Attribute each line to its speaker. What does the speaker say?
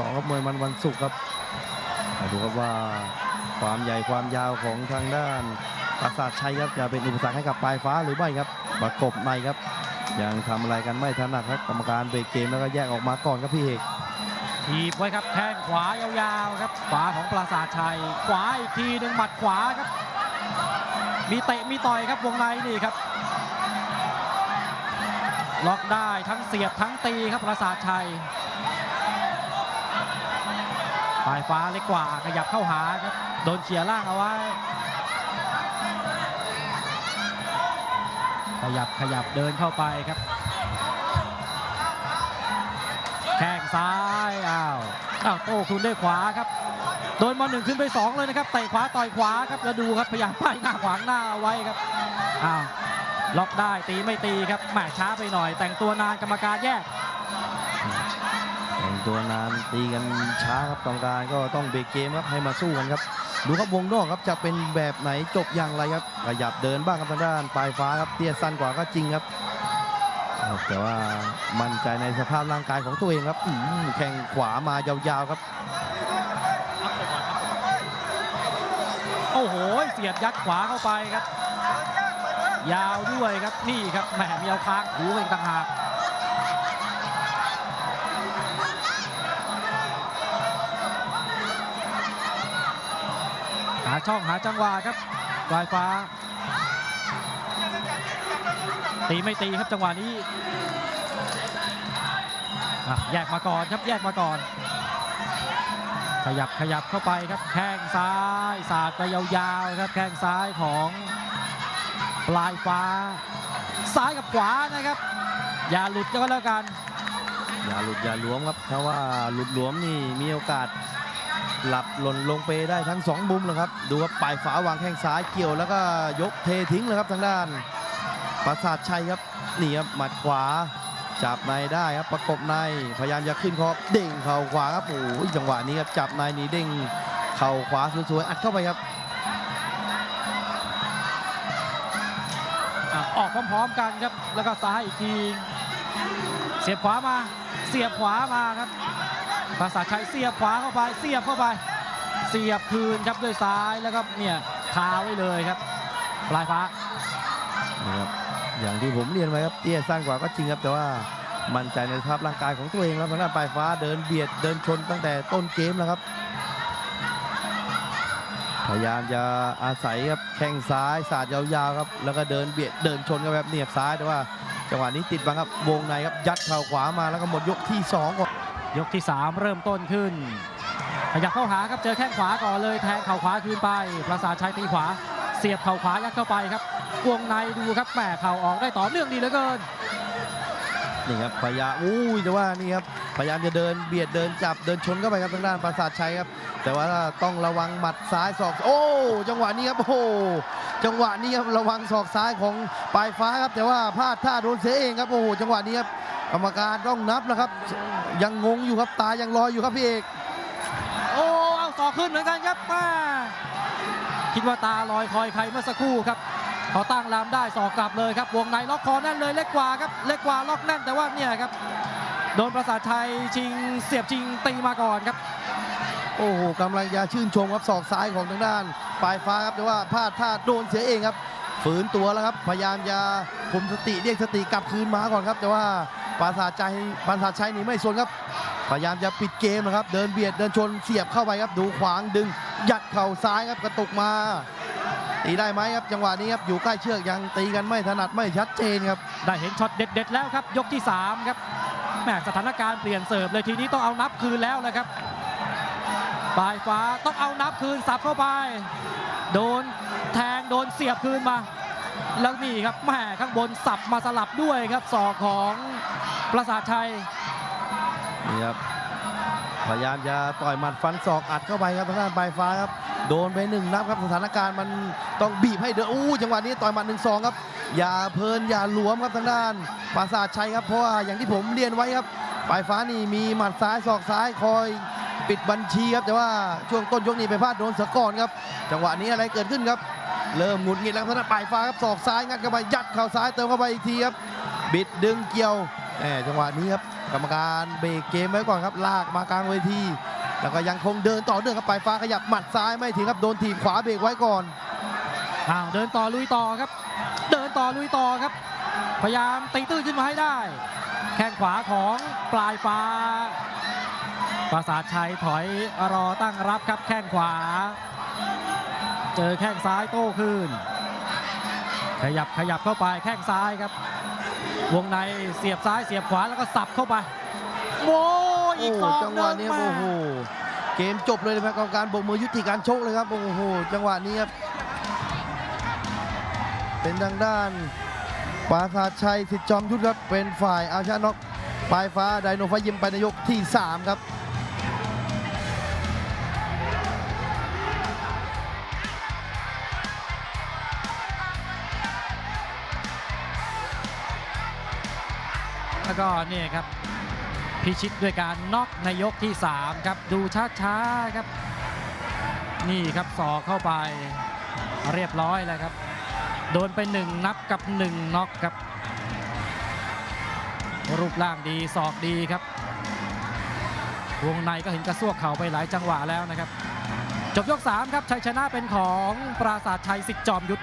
Speaker 1: สองครับมวยมันวันศุกร์ครับมาดูครับว่าความใหญ่ความยาวของทางด้านปราสาทชัยครับจะเป็นอุปสรรคให้กับปลายฟ้าหรือไม่ครับประกบในครับ ยังทำอะไรกันไม่ถนัดครับกรรมการเบรกเกมแล้วก็แยกออกมาก่อนครับพี่เอก
Speaker 2: ถีบไว้ครับแข้งขวายาวๆครับขวาของปราสาทชัย ขวาอีกทีหนึ่งหมัดขวาครับ มีเตะมีต่อยครับวงในนี่ครับล็อกได้ทั้งเสียบทั้งตีครับปราสาทชัย ปลายฟ้าเล็กกว่าขยับเข้าหาครับโดนเขี่ยล่างเอาไว้ ขยับขยับเดินเข้าไปครับ แข้งซ้ายอ้าวอ้าวโต้คืนด้วยขวาครับโดนมาหนึ่งขึ้นไปสองเลยนะครับเตะขวาต่อยขวาครับแล้วดูครับพยายามป้ายหน้าขวางหน้าเอาไว้ครับอ้าวล็อกได้ตีไม่ตีครับแหมช้าไปหน่อย แต่งตัวนานกรรมการแยก
Speaker 1: ตัวนานตีกันช้าครับกรรมการก็ต้องเบรกเกมครับให้มาสู้กันครับ ดูครับวงนอกครับจะเป็นแบบไหนจบอย่างไรครับขยับเดินบ้างครับทางด้านปลายฟ้าครับเตี้ยสั้นกว่าก็จริงครับ แต่ว่ามั่นใจในสภาพร่างกายของตัวเองครับอืแข้งขวามายาวๆครับ
Speaker 2: โอ้โหเสียบยัดขวาเข้าไปครับ ยาวด้วยครับนี่ครับแหมมีเอาค้างหูเองต่างหากาช่องหาจังหวะครับปลายฟ้า ตีไม่ตีครับจังหวะนี้แยกมาก่อนครับแยกมาก่อน ขยับขยับเข้าไปครับแข้งซ้ายสาดไปยาวๆครับแข้งซ้ายของปลายฟ้า ซ้ายกับขวานะครับ อย่าหลุดก็แล้วกัน
Speaker 1: อย่าหลุดอย่าหลวมครับถ้าะว่าหลุดหลวมนี่มีโอกาส หลับหล่นลงไปได้ทั้งสองมุมเลยครับ ดูครับปลายฝาวางแข้งซ้ายเกี่ยวแล้วก็ยกเททิ้งเลยครับทางด้านปราสาทชัยครับนี่ครับหมัดขวาจับในได้ครับประกบในพยายามจะขึ้นคอเด้งเข่าขวาครับโอ้ยจังหวะนี้ครับจับในนี่เด้งเข่าขวาสวยๆอัดเข้าไปครับ
Speaker 2: ออกพร้อมๆกันครับแล้วก็ซ้ายอีกที เสียบขวามา เสียบขวามาครับ ภาษาชัยเสียบขวาเข้าไป เสียบเข้าไป เสียบคืนครับด้วยซ้ายแล้วก็เนี่ยคาไว้เลยครับปลายฟ้า
Speaker 1: นะครับอย่างที่ผมเรียนไว้ครับเตี้ยสั้นกว่าก็จริงครับ แต่ว่ามั่นใจในสภาพร่างกายของตัวเองแล้วทางด้านปลายฟ้าเดินเบียดเดินชนตั้งแต่ต้นเกมแล้วครับพยายามจะอาศัยครับแข้งซ้ายสาดยาวๆครับ แล้วก็เดินเบียดเดินชนกันแบบเนียบซ้ายแต่ว่าจังหวะนี้ติดบังครับวงในครับยัดเข่าขวามาแล้วก็หมดยกที่สองก่อน
Speaker 2: ยกที่ 3 เริ่มต้นขึ้น ขยับเข้าหาครับเจอแข้งขวาก่อนเลยแทงเข่าขวาคืนไป ประสาทชัยตีขวา เสียบเข่าขวายัดเข้าไปครับวงในดูครับแหมเข่าออกได้ต่อเนื่องดีเหลือเกิน
Speaker 1: นี่ครับพยายามอุ้ยแต่ว่านี่ครับพยายามจะเดินเบียดเดินจับเดินชนเข้าไปครับทางด้านปราสาทชัยครับ แต่ว่าต้องระวังหมัดซ้ายศอก โอ้ จังหวะนี้ครับโอ้จังหวะนี้ครับระวังศอกซ้ายของปลายฟ้าครับ แต่ว่าพลาดท่าโดนเสียเองครับโอ้โหจังหวะนี้ครับ กรรมการต้องนับแล้วครับ ยังงงอยู่ครับตายังลอยอยู่ครับพี่เอก
Speaker 2: โอ้เอาต่อขึ้นเหมือนกันครับแม่คิดว่าตาลอยคอยใครเมื่อสักครู่ครับพอตั้งลามได้สอกกลับเลยครับวงในล็อกคอแน่นเลยเล็กกว่าครับเล็กกว่าล็อกแน่นแต่ว่าเนี่ยครับโดนประสาทชัยชิงเสียบชิงตีมาก่อนครับ
Speaker 1: โอ้โหกำลังจะชื่นชมครับศอกซ้ายของทางด้านปลายฟ้าครับแต่ว่าพลาดท่าโดนเสียเองครับ ฝืนตัวแล้วครับ พยายามจะคุมสติเรียกสติกลับคืนมาก่อนครับ แต่ว่าปราสาทใจปราสาทชัยนี่ไม่สนครับ พยายามจะปิดเกมนะครับ เดินเบียดเดินชนเสียบเข้าไปครับ ดูขวางดึง ยัดเข่าซ้ายครับกระตุกมาตีได้ไหมครับจังหวะนี้ครับอยู่ใกล้เชือกยังตีกันไม่ถนัดไม่ชัดเจนครับ
Speaker 2: ได้เห็นช็อตเด็ด ๆ แล้วครับยกที่ 3 ครับแหมสถานการณ์เปลี่ยนเสิร์ฟเลยทีนี้ต้องเอานับคืนแล้วนะครับปลายฟ้าต้องเอานับคืนสับเข้าไป โดนแทงโดนเสียบคืนมา แล้วนี่ครับแหมข้างบนสับมาสลับด้วยครับศอกของประสาทชัย
Speaker 1: นี่ครับพยายามจะต่อยหมัดฟันศอกอัดเข้าไปครับทางด้านปลายฟ้าครับโดนไปหนึ่งนับครับสถานการณ์มันต้องบีบให้เดินอู้จังหวะนี้ต่อยหมัดหนึ่งสองครับ อย่าเพลินอย่าหลวมครับทางด้านปราสาทชัยครับเพราะว่าอย่างที่ผมเรียนไว้ครับปลายฟ้านี่มีหมัดซ้ายศอกซ้ายคอย ปิดบัญชีครับ แต่ว่าช่วงต้นยกนี้ไปพลาดโดนเสือก่อนครับ จังหวะนี้อะไรเกิดขึ้นครับ เริ่มหงุดหงิดแล้วทางด้าปลายฟ้าครับศอกซ้ายงัดเข้าไปยัดเข่าซ้ายเติมเข้าไปอีกทีครับ บิดดึงเกี่ยวแหมจังหวะนี้ครับกรรมการเบรกเกมไว้ก่อนครับลากมากลางเวทีแล้วก็ยังคงเดินต่อเนื่องครับปลายฟ้าขยับหมัดซ้ายไม่ถึงครับโดนถีบขวาเบรกไว้ก่อน
Speaker 2: อ้าวเดินต่อลุยต่อครับ เดินต่อลุยต่อครับ พยายามตีตื้นขึ้นมาให้ได้ แข้งขวาของปลายฟ้า ปราสาทชัยถอยรอตั้งรับครับแข้งขวา เจอแข้งซ้ายโต้คืน ขยับขยับเข้าไปแข้งซ้ายครับ วงในเสียบซ้ายเสียบขวาแล้วก็สับเข้าไปโอ้ยอีก
Speaker 1: โอ้
Speaker 2: สอง
Speaker 1: จังหวะนี้
Speaker 2: เดิ
Speaker 1: โอ้
Speaker 2: มา
Speaker 1: โหเกมจบเลยนะครับกรรมการโบกมือยุติการชกเลยครับโอ้โหจังหวะนี้ครับเป็นทางด้านปราสาทชัยสิทธิ์จอมยุทธครับเป็นฝ่ายเอาชนะน็อกปลายฟ้าไดโนฟ้ายิมไปในยกที่ 3 ครับ
Speaker 2: แล้วก็เนี่ยครับพิชิตด้วยการน็อกในยกที่ 3 ครับ ดูช้าๆครับ นี่ครับสอกเข้าไปเรียบร้อยแล้วครับ โดนไป 1 นับกับ 1น็อกครับ รูปร่างดีศอกดีครับ วงในก็เห็นกระซวกเข่าไปหลายจังหวะแล้วนะครับ จบยก 3 ครับชัยชนะเป็นของปราสาทชัยสิทธิ์จอมยุทธ